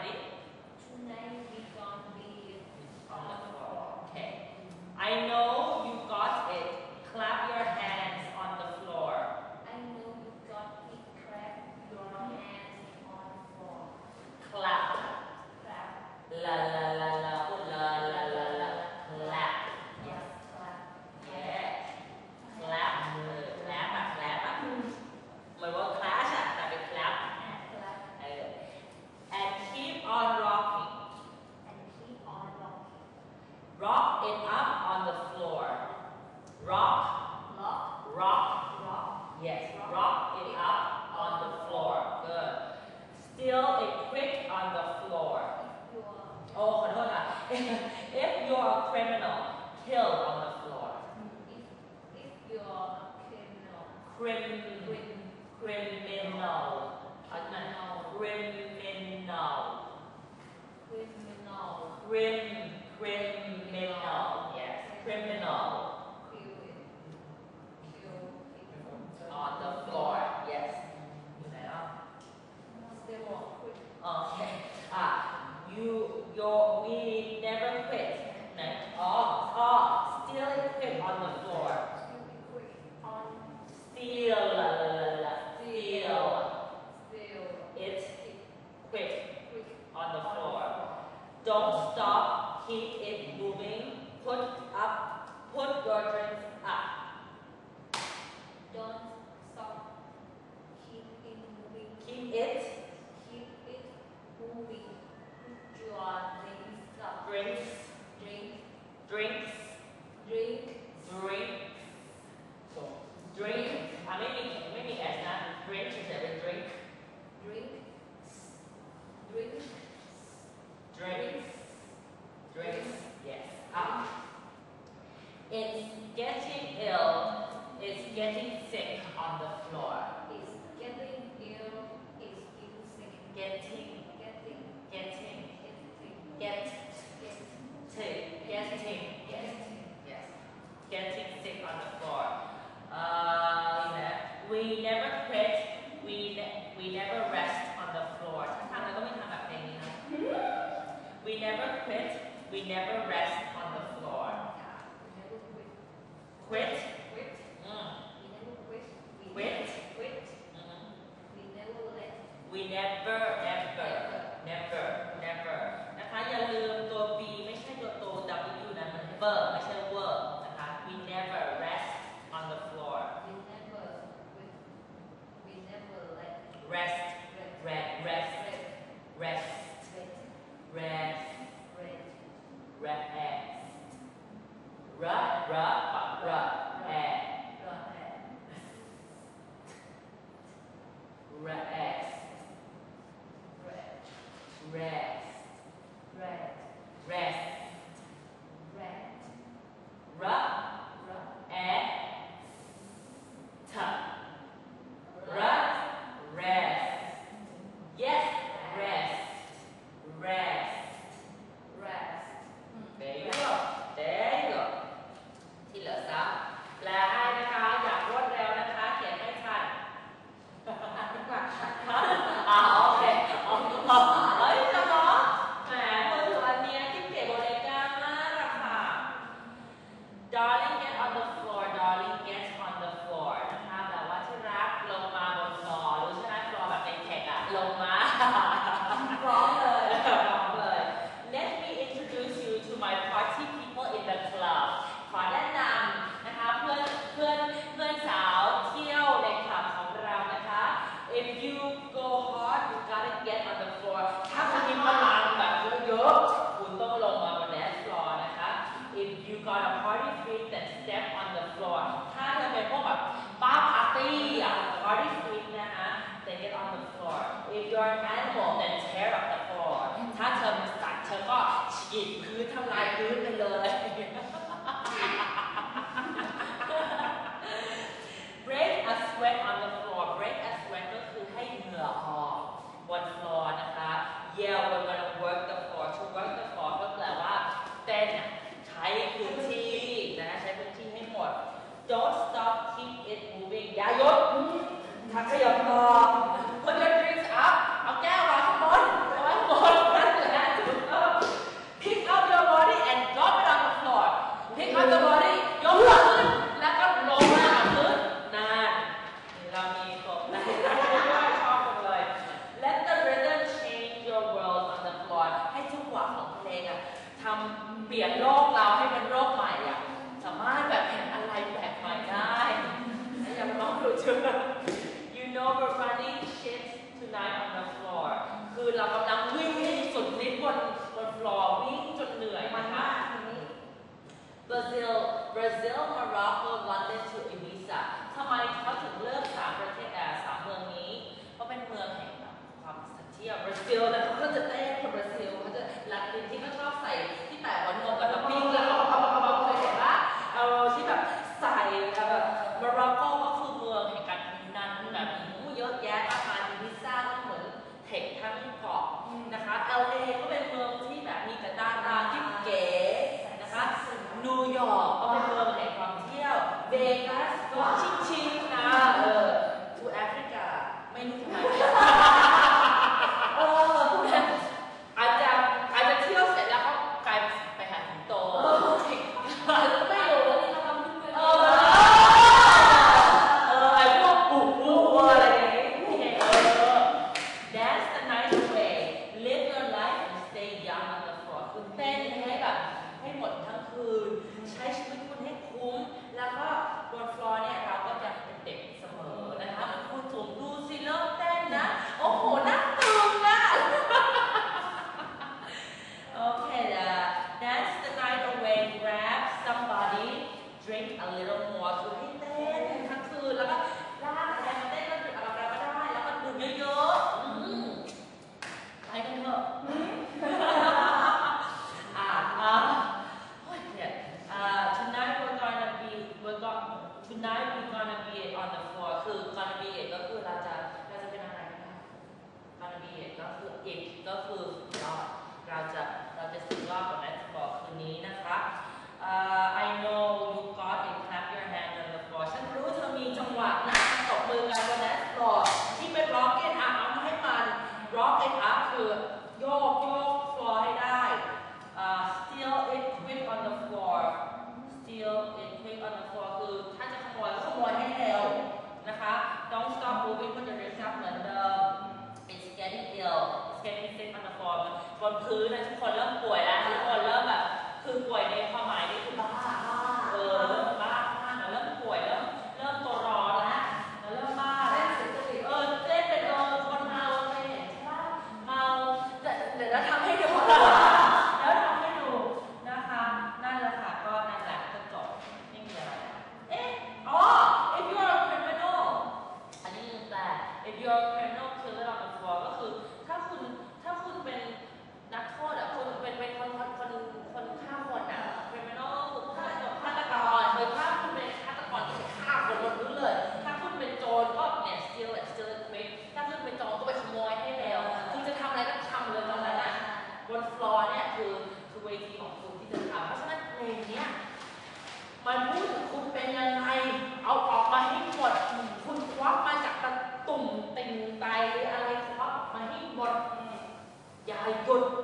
Friday spit on the floor. Oh, hold on. if you're a criminal, kill on the floor. If, if you're criminal. Criminal. Criminal. Criminal. Criminal. Criminal. Criminal. Criminal. Yes. Criminal. Don't stop, keep it moving. Put rest, rest. your animal and tear up the floor ถ้าเธอเป็นสัตว์เธอก็ฉีกพื้นทำลายพื้นไปเลย break a sweat on the floor break a sweat ก็คือให้เหงื่อออกบน floor นะคะ yell we're gonna work the floor to work the floor ก็แปลว่าเต้นใช้พื้นที่นะใช้พื้นที่ให้หมด don't stop บร Brazil Brazil Morocco London to Ibiza ทำไมเขาถึงเลือกสามประเทศสามเมืองนี้ เพราะเป็นเมืองแห่งความสันเที่ยว Brazil your criminal clearance on the floor ก็คือถ้าคุณถ้าคุณเป็นนักโทษอะคุณเป็นเป็นคนคนคนคนฆ่าคนอะ criminal ฆ่าฆาตกรหรือถ้าคุณเป็นฆาตกรก็คือฆ่าคนบนพื้เลย ถ้าคุณเป็นโจรก็เนี่ย steal it steal it quick ถ้าคุณเป็นโจรก็ไปขโมยให้แล้ว คุณจะทำอะไรก็ทำเลยตอนนั้นอะบน floor เนี่ยคือคือเวทีของคุณที่จะทำเพราะฉะนั้นในเนี้ยมันพูด con